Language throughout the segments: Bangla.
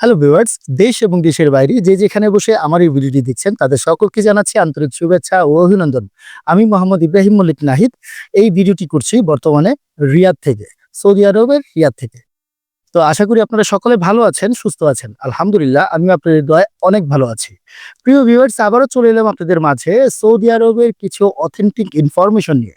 হ্যালো ভিউয়ার্স দেশ এবং দেশের বাইরে যে যেখানে বসে আমার এই ভিডিওটি দেখছেন, তাদের সকলকে জানাচ্ছি আন্তরিক শুভেচ্ছা ও অভিনন্দন। আমি মোহাম্মদ ইব্রাহিম মল্লিক নাহিদ। এই ভিডিওটি করছি বর্তমানে রিয়াদ থেকে, সৌদি আরবের রিয়াদ থেকে। তো আশা করি আপনারা সকলে ভালো আছেন, সুস্থ আছেন। আলহামদুলিল্লাহ আমি আপনাদের দয় অনেক ভালো আছি। প্রিয় ভিউয়ার্স আবারও চলে এলাম আপনাদের মাঝে সৌদি আরবের কিছু অথেন্টিক ইনফরমেশন নিয়ে।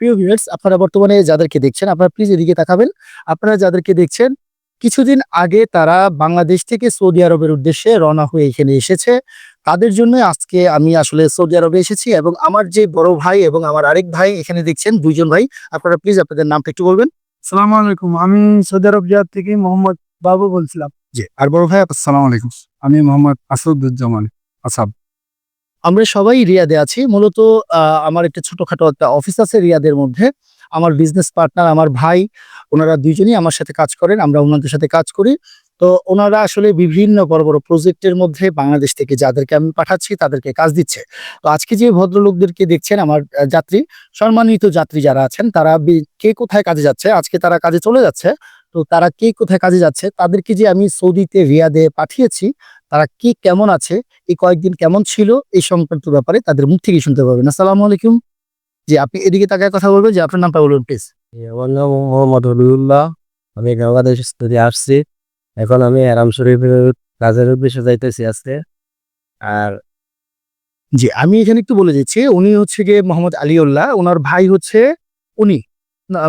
প্রিয় ভিউয়ার্স আপনারা বর্তমানে যাদেরকে দেখছেন আপনারা প্লিজ এদিকে তাকাবেন। আপনারা যাদেরকে দেখছেন কিছুদিন আগে তারা বাংলাদেশ থেকে সৌদি আরবের উদ্দেশ্যে রওনা হয়ে এখানে এসেছে। তাদের জন্য আজকে আমি আসলে সৌদি আরবে এসেছি এবং আমার যে বড় ভাই এবং আমার আরেক ভাই এখানে দেখছেন দুইজন ভাই আপনারা প্লিজ আপনাদের নামটা একটু বলবেন। সালাম আলাইকুম আমি সৌদি আরব রিয়াদ থেকে মোহাম্মদ বাবু বলছিলাম। জি আর বড় ভাই আসসালামু আলাইকুম। আমি মোহাম্মদ আসাদুজ্জামান আসাদ। আমরা সবাই রিয়াদে আছি। মূলত আমার একটা ছোটখাটো একটা অফিস আছে রিয়াদের মধ্যে। আমার বিজনেস পার্টনার আমার ভাই, ওনারা দুইজনই আমার সাথে কাজ করেন, আমরা ওনাদের সাথে কাজ করি। তো ওনারা আসলে বিভিন্ন বড় বড় প্রজেক্টের মধ্যে বাংলাদেশ থেকে যাদেরকে আমি পাঠাচ্ছি, তাদেরকে কাজ দিচ্ছে। তো আজকে যে ভদ্রলোকদেরকে দেখছেন আমার যাত্রী, সম্মানিত যাত্রী যারা আছেন, তারা কে কোথায় কাজে যাচ্ছে? আজকে তারা কাজে চলে যাচ্ছে। তো তারা কে কোথায় কাজে যাচ্ছে? তাদেরকে যে আমি সৌদিতে রিয়াদে পাঠিয়েছি, তারা কি কেমন আছে? এই কয়েকদিন কেমন ছিল এই সংক্রান্ত ব্যাপারে তাদের মুখ থেকে শুনতে পারবেন। আসসালামু আলাইকুম। যে আপনি এদিকে তাকায় কথা বলবেন। যে আপনার নামটা বলুন প্লিজ আমার নাম মোহাম্মদ হবিউল্লাহ আমি বাংলাদেশ থেকে আসছি। এখন আমি আরাম শরীফের কাজের উদ্দেশ্যে যাইতেছি আজকে। আর জি আমি এখানে একটু বলে দিচ্ছি উনি হচ্ছে গিয়ে মোহাম্মদ আলিউল্লাহ। ওনার ভাই হচ্ছে উনি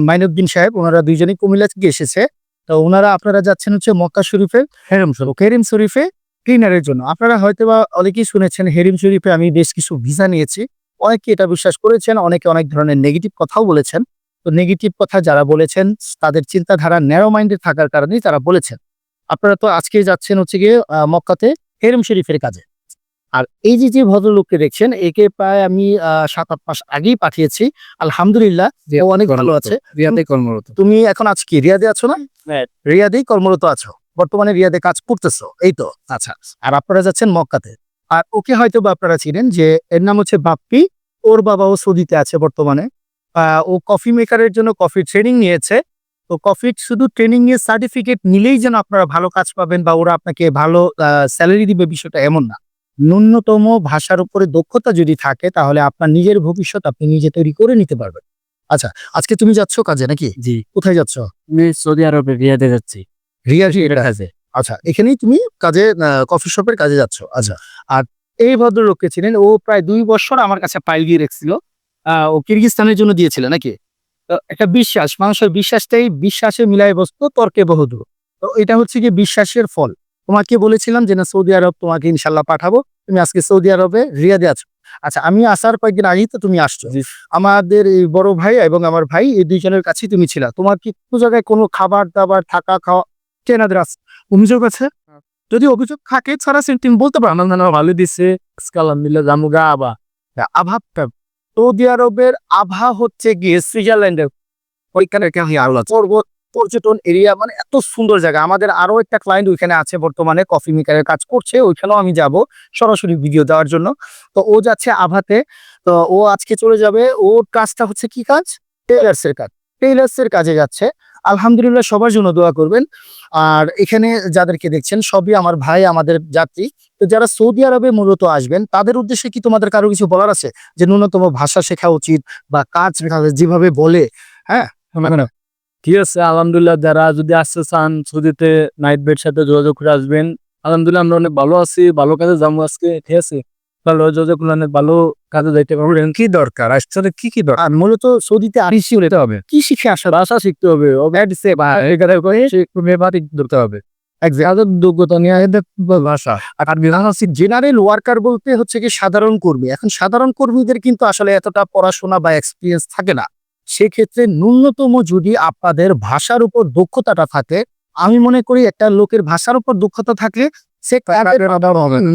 মাইনুদ্দিন সাহেব। ওনারা দুইজনই কুমিল্লা থেকে এসেছে। তো ওনারা আপনারা যাচ্ছেন হচ্ছে মক্কা শরীফের হেরম শরীফ। হেরিম শরীফে। ক্লিনারের জন্য। আপনারা হয়তো বা অনেকেই শুনেছেন হেরিম শরীফে আমি বেশ কিছু ভিসা নিয়েছি। অনেকে এটা বিশ্বাস করেছেন অনেকে অনেক ধরনের নেগেটিভ কথাও বলেছেন। তো নেগেটিভ কথা যারা বলেছেন তাদের চিন্তাধারা ন্যারো মাইন্ডেড থাকার কারণেই তারা বলেছেন। আপনারা তো আজকে যাচ্ছেন হচ্ছে গিয়ে আহ, মক্কাতে হেরিম শরীফের কাজে। আর এই যে যে ভদ্রলোককে দেখছেন একে প্রায় আমি আহ, সাত আট মাস আগেই পাঠিয়েছি। আলহামদুলিল্লাহ অনেক ভালো আছে। রিয়াদে কর্মরত। তুমি এখন আজকে রিয়াদে আছো না? হ্যাঁ। রিয়াদেই কর্মরত আছো? বর্তমানে রিয়াদে কাজ করতেছো এই তো? আচ্ছা আর আপনারা যাচ্ছেন মক্কাতে। আর ওকে হয়তো বা আপনারা চিনেন যে এর নাম হচ্ছে বাপ্পি ওর বাবাও সৌদিতে আছে বর্তমানে। ও কফি মেকারের জন্য কফি ট্রেনিং নিয়েছে। তো কফি শুধু ট্রেনিং এর সার্টিফিকেট নিলেই যেন আপনারা ভালো কাজ পাবেন বা ওরা আপনাকে ভালো স্যালারি দিবে বিষয়টা এমন না। ন্যূনতম ভাষার উপরে দক্ষতা যদি থাকে তাহলে আপনার নিজের ভবিষ্যৎ আপনি নিজে তৈরি করে নিতে পারবেন। আচ্ছা আজকে তুমি যাচ্ছ কাজে নাকি? জি। কোথায় যাচ্ছ? আমি সৌদি আরবে রিয়াদে যাচ্ছি। রিয়াজি এটা কাজে আচ্ছা এখানেই তুমি কাজে কফি শপের কাজে যাচ্ছ। আচ্ছা আর এই ভদ্রলোককে ছিলেন ও প্রায় দুই বছর আমার কাছে পাইল দিয়ে রেখেছিল। ও কিরগিস্তানের জন্য দিয়েছিল নাকি? একটা বিশ্বাস মানুষের বিশ্বাসটাই বিশ্বাসে মিলায় বস্তু তর্কে বহুদূর। তো এটা হচ্ছে কি বিশ্বাসের ফল। তোমাকে বলেছিলাম যে না সৌদি আরব তোমাকে ইনশাল্লাহ পাঠাবো। তুমি আজকে সৌদি আরবে রিয়াদে আছো। আচ্ছা আমি আসার কয়েকদিন আগেই তো তুমি আসছো। আমাদের এই বড় ভাই এবং আমার ভাই এই দুইজনের কাছেই তুমি ছিলা। তোমার কি কোনো জায়গায় কোনো খাবার দাবার থাকা খাওয়া কেনাদের আছে। অভিযোগ আছে? যদি অভিযোগ থাকে ছাড়া তুমি বলতে পারো না না ভালো দিচ্ছে আলহামদুলিল্লাহ জামুগা আবা। আভাবটা সৌদি আরবের আভা হচ্ছে গিয়ে সুইজারল্যান্ডের ওইখানে পর্বত পর্যটন এরিয়া মানে এত সুন্দর জায়গা। আমাদের আরও একটা ক্লায়েন্ট ওইখানে আছে বর্তমানে কফি মেকারের কাজ করছে ওইখানেও আমি যাব সরাসরি ভিডিও দেওয়ার জন্য। তো ও যাচ্ছে আভাতে তো ও আজকে চলে যাবে। ওর কাজটা হচ্ছে কি কাজ? টেলার্স এর কাজ। টেলার্স এর কাজে যাচ্ছে। আলহামদুলিল্লাহ সবার জন্য দোয়া করবেন। আর এখানে যাদেরকে দেখছেন, সবই আমার ভাই, আমাদের যাত্রী। তো যারা সৌদি আরবে মূলত আসবেন, তাদের উদ্দেশ্যে কি তোমাদের কারও কিছু বলার আছে? যে ন্যূনতম ভাষা শেখা উচিত বা কাজ শেখা যেভাবে বলে হ্যাঁ? ঠিক আছে, আলহামদুলিল্লাহ, যারা যদি আসতে চান সৌদিতে, নাইট বেড সাথে যোগাযোগ করে আসবেন। আলহামদুলিল্লাহ, আমরা অনেক ভালো আছি, ভালো কাজে যাব আজকে, ঠিক আছে? ভালো যোগাযোগ ভালো কাজে যাইতে পারবেন কি দরকার? আসলে কি কি দরকার? মূলত সৌদিতে আরিসি হতে হবে। কি শিখে আসা ভাষা শিখতে হবে মেবারি ধরতে হবে। যোগ্যতা নিয়ে ভাষা। আর জেনারেল ওয়ার্কার বলতে হচ্ছে কি সাধারণ কর্মী? এখন সাধারণ কর্মীদের কিন্তু আসলে এতটা পড়াশোনা বা এক্সপিরিয়েন্স থাকে না। সেক্ষেত্রে ন্যূনতম যদি আপনাদের ভাষার উপর দক্ষতাটা থাকে আমি মনে করি একটা লোকের ভাষার উপর দক্ষতা থাকলে সে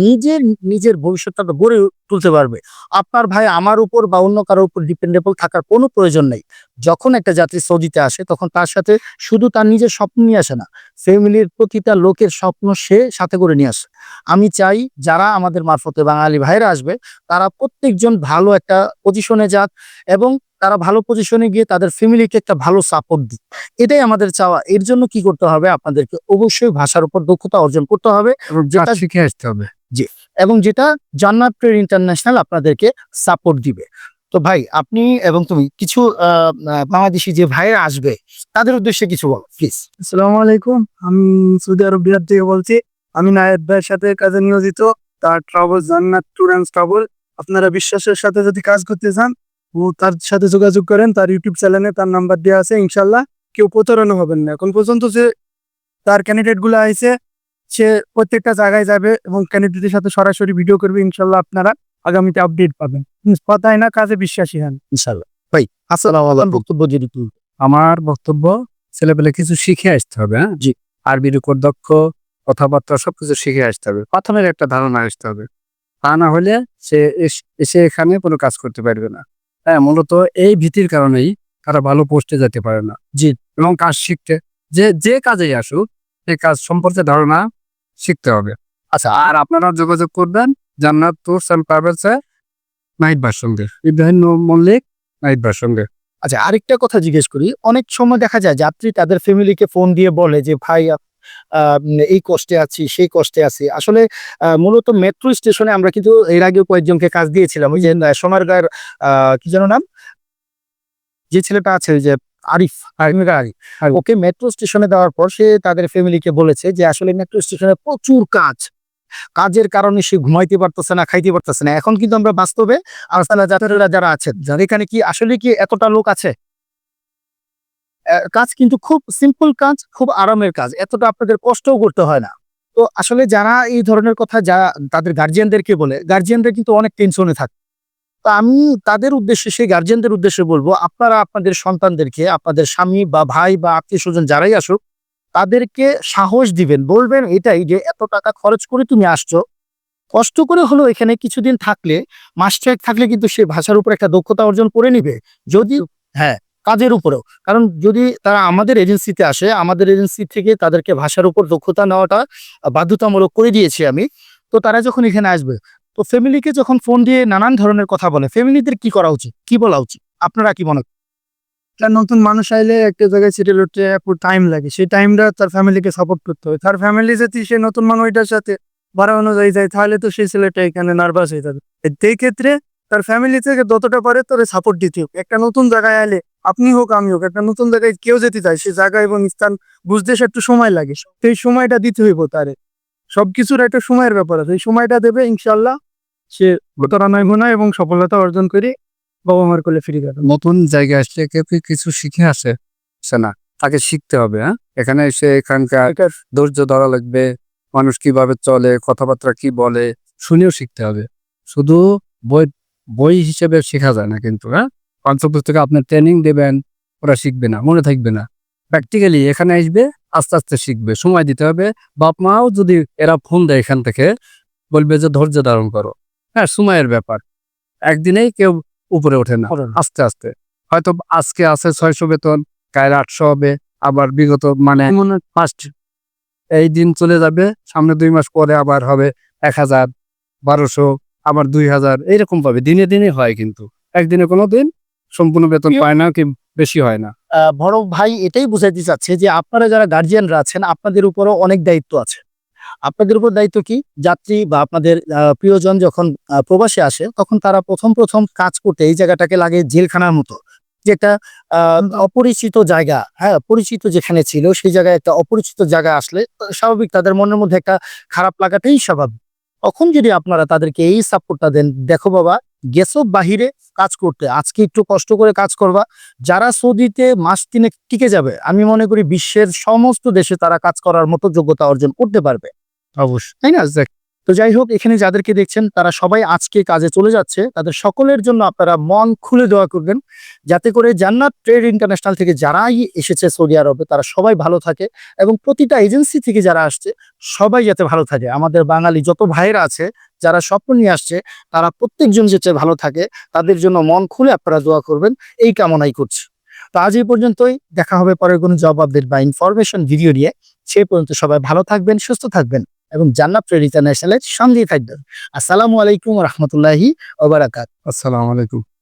নিজের নিজের ভবিষ্যৎটা গড়ে তুলতে পারবে। আপনার ভাই আমার উপর বা অন্য কারোর উপর ডিপেন্ডেবল থাকার কোনো প্রয়োজন নেই। যখন একটা যাত্রী সৌদিতে আসে তখন তার সাথে শুধু তার নিজের স্বপ্ন নিয়ে আসে না ফ্যামিলির প্রতিটা লোকের স্বপ্ন সে সাথে করে নিয়ে আসে। আমি চাই যারা আমাদের মারফতে বাঙালি ভাইরা আসবে তারা প্রত্যেকজন ভালো একটা পজিশনে যাক এবং তারা ভালো পজিশনে গিয়ে তাদের ফ্যামিলিকে একটা ভালো সাপোর্ট দিক। এটাই আমাদের চাওয়া। এর জন্য কি করতে হবে? আপনাদেরকে অবশ্যই ভাষার উপর দক্ষতা অর্জন করতে হবে। যেটা শিখে আসতে হবে। জি। এবং যেটা জান্নাত ট্রেড ইন্টারন্যাশনাল আপনাদেরকে সাপোর্ট দিবে। তো ভাই আপনি এবং তুমি কিছু বাংলাদেশি যে ভাইরা আসবে তাদের উদ্দেশ্যে কিছু বলো প্লিজ আসসালামু আলাইকুম। আমি সৌদি আরব বিহার থেকে বলছি। আমি নায়েব ভাইয়ের সাথে কাজে নিয়োজিত। তার ট্রাভেল জান্নাত ট্যুর অ্যান্ড ট্রাভেল আপনারা বিশ্বাসের সাথে যদি কাজ করতে চান ও তার সাথে যোগাযোগ করেন তার ইউটিউব চ্যানেলে তার নাম্বার দেওয়া আছে ইনশাল্লাহ কেউ প্রতারণা হবেন না। এখন পর্যন্ত যে তার ক্যান্ডিডেটগুলো আছে সে প্রত্যেকটা জায়গায় যাবে এবং ক্যান্ডিডেটের সাথে সরাসরি ভিডিও করবে ইনশাল্লাহ আপনারা আগামীতে আপডেট পাবেন। কথাই না কাজে বিশ্বাসী হন। ইনশাল্লাহ ভাই আসসালামু আলাইকুম। বক্তব্য যদি আমার বক্তব্য ছেলেপেলে কিছু শিখে আসতে হবে হ্যাঁ? জি। আরবির উপর দক্ষ কথাবার্তা সবকিছু শিখে আসতে হবে। প্রথমের একটা ধারণা আসতে হবে। তা না হলে সে এসে এখানে কোনো কাজ করতে পারবে না। হ্যাঁ মূলত এই ভীতির কারণেই তারা ভালো পোস্টে যেতে পারে না। জি। এবং কাজ শিখতে, যে যে কাজেই আসুক সেই কাজ সম্পর্কে ধারণা শিখতে হবে। আচ্ছা আর আপনারা যোগাযোগ করবেন জান্নাত টুরস অ্যান্ড ট্রাভেলসে নাইট বাস সঙ্গে। ইব্রাহিম মল্লিক, নাইট বাস সঙ্গে। আচ্ছা আরেকটা কথা জিজ্ঞেস করি। অনেক সময় দেখা যায় যাত্রী তাদের ফ্যামিলিকে ফোন দিয়ে বলে যে, ভাই এই কষ্টে আছি সেই কষ্টে আছি। আসলে মূলত মেট্রো স্টেশনে আমরা কিন্তু এর আগেও কয়েকজনকে কাজ দিয়েছিলাম। ওই যে সোনারগাঁয়ের কি যেন নাম? যে ছেলেটা আছে ওই যে আরিফ আরিফ ওকে মেট্রো স্টেশনে দেওয়ার পর সে তাদের ফ্যামিলিকে বলেছে যে আসলে মেট্রো স্টেশনে প্রচুর কাজ। কাজের কারণে সে ঘুমাইতে পারতেছে না খাইতে পারতেছে না। এখন কিন্তু আমরা বাস্তবে আরসালা যাত্রীরা যারা আছেন এখানে কি আসলে কি এতটা লোক আছে? কাজ কিন্তু খুব সিম্পল কাজ, খুব আরামের কাজ। এতটা আপনাদের কষ্টও করতে হয় না। তো আসলে যারা এই ধরনের কথা যা তাদের গার্জিয়ানদেরকে বলে গার্জিয়ানরা কিন্তু অনেক টেনশনে থাকে। তো আমি তাদের উদ্দেশ্যে, সেই গার্জিয়ানদের উদ্দেশ্যে বলব, আপনারা আপনাদের সন্তানদেরকে, আপনাদের স্বামী বা ভাই বা আত্মীয় স্বজন যারাই আসুক, তাদেরকে সাহস দিবেন, বলবেন এটাই যে এত টাকা খরচ করে তুমি আসছো। কষ্ট করে হলো এখানে কিছুদিন থাকলে, মাস ছয়েক থাকলে কিন্তু সে ভাষার উপর একটা দক্ষতা অর্জন করে নিবে। যদি হ্যাঁ। কাজের উপরেও। কারণ যদি তারা আমাদের এজেন্সিতে আসে, আমাদের এজেন্সি থেকে তাদেরকে ভাষার উপর দক্ষতা নেওয়াটা বাধ্যতামূলক করে দিয়েছি আমি, তো তারা যখন এখানে আসবে, তো ফ্যামিলিকে যখন ফোন দিয়ে নানান ধরনের কথা বলে, ফ্যামিলিদের কি করা উচিত? কি বলা উচিত? আপনারা কি মনে করেন? একটা নতুন মানুষ আইলে একটা জায়গায় সেটেল হতে টাইম লাগে। সেই টাইমটা তার ফ্যামিলিকে সাপোর্ট করতে হবে তার ফ্যামিলি যদি সে নতুন মানুষটার সাথে ভাড়া অনুযায়ী যায়, তাহলে তো সেই ছেলেটা এখানে নার্ভাস হয়ে যাবে। সেই ক্ষেত্রে তার ফ্যামিলি থেকে যতটা পারে তার সাপোর্ট দিতে হোক। একটা নতুন জায়গায় আইলে আপনি হোক আমি হোক একটা নতুন জায়গায় কেউ যেতে চায় সে জায়গা এবং স্থান বুঝতে সে একটু সময় লাগে। সেই সময়টা দিতে হইব তারে। সবকিছুর একটা সময়ের ব্যাপার আছে। এই সময়টা দেবে ইনশাল্লাহ সে প্রতারণায় না এবং সফলতা অর্জন করে বাবা মার কোলে ফিরে যাবে। নতুন জায়গায় আসলে কেউ কিছু শিখে আসে না? তাকে শিখতে হবে হ্যাঁ? এখানে এসে এখানকার ধৈর্য ধরা লাগবে মানুষ কীভাবে চলে কথাবার্তা কি বলে শুনেও শিখতে হবে। শুধু বই বই হিসেবে শেখা যায় না কিন্তু হ্যাঁ? পাঠ্যপুস্তকে আপনার ট্রেনিং দেবেন ওরা শিখবে না মনে থাকবে না। প্র্যাকটিক্যালি এখানে আসবে আস্তে আস্তে শিখবে সময় দিতে হবে। বাপ মাও যদি এরা ফোন দেয় এখান থেকে বলবে যে ধৈর্য ধারণ করো। হ্যাঁ সময়ের ব্যাপার। একদিনেই কেউ উপরে ওঠে না আস্তে আস্তে। হয়তো আজকে আছে ছয়শো বেতন কাল আটশো হবে আবার বিগত মানে ফার্স্ট এই দিন চলে যাবে সামনে দুই মাস পরে আবার হবে এক হাজার বারোশো। আবার দুই হাজার এইরকম পাবে দিনে দিনে হয় কিন্তু। একদিনে কোনো দিন সম্পূর্ণ বেতন পায় না কি বেশি হয় না। বড় ভাই এটাই বুঝাইতে চাচ্ছে যে আপনারা যারা গার্জিয়ানরা আছেন আপনাদের উপরও অনেক দায়িত্ব আছে। আপনাদের উপর দায়িত্ব কি? যাত্রী বা আপনাদের প্রিয়জন যখন প্রবাসে আসে তখন তারা প্রথম প্রথম কাজ করতে এই জায়গাটাকে লাগে জেলখানার মতো। যে একটা আহ, অপরিচিত জায়গা হ্যাঁ পরিচিত যেখানে ছিল সেই জায়গায় একটা অপরিচিত জায়গা আসলে স্বাভাবিক তাদের মনের মধ্যে একটা খারাপ লাগাটাই স্বাভাবিক। তখন যদি আপনারা তাদেরকে এই সাপোর্টটা দেন দেখো বাবা গেছো বাহিরে কাজ করতে আজকে একটু কষ্ট করে কাজ করবা। যারা সৌদিতে মাস তিনে টিকে যাবে আমি মনে করি বিশ্বের সমস্ত দেশে তারা কাজ করার মতো যোগ্যতা অর্জন করতে পারবে। অবশ্যই। তাই না? তো যাই হোক এখানে যাদেরকে দেখছেন, তারা সবাই আজকে কাজে চলে যাচ্ছে। তাদের সকলের জন্য আপনারা মন খুলে দোয়া করবেন, যাতে করে জান্নাত ট্রেড ইন্টারন্যাশনাল থেকে যারাই এসেছে সৌদি আরবে, তারা সবাই ভালো থাকে এবং প্রতিটা এজেন্সি থেকে যারা আসছে, সবাই যাতে ভালো থাকে। আমাদের বাঙালি যত ভাইয়েরা আছে, যারা স্বপ্ন নিয়ে আসছে, তারা প্রত্যেকজন যাতে ভালো থাকে, তাদের জন্য মন খুলে আপনারা দোয়া করবেন, এই কামনাই করছি। তো আজ এই পর্যন্তই, দেখা হবে পরের কোনো জব আপডেট বা ইনফরমেশন ভিডিও নিয়ে। সে পর্যন্ত সবাই ভালো থাকবেন, সুস্থ থাকবেন। এবং জান্নাত ট্রেড ইন্টারন্যাশনালের সঙ্গেই থাকবেন। আসসালামু আলাইকুম রহমতুল্লাহি ওবরাকাত আসসালামু আলাইকুম।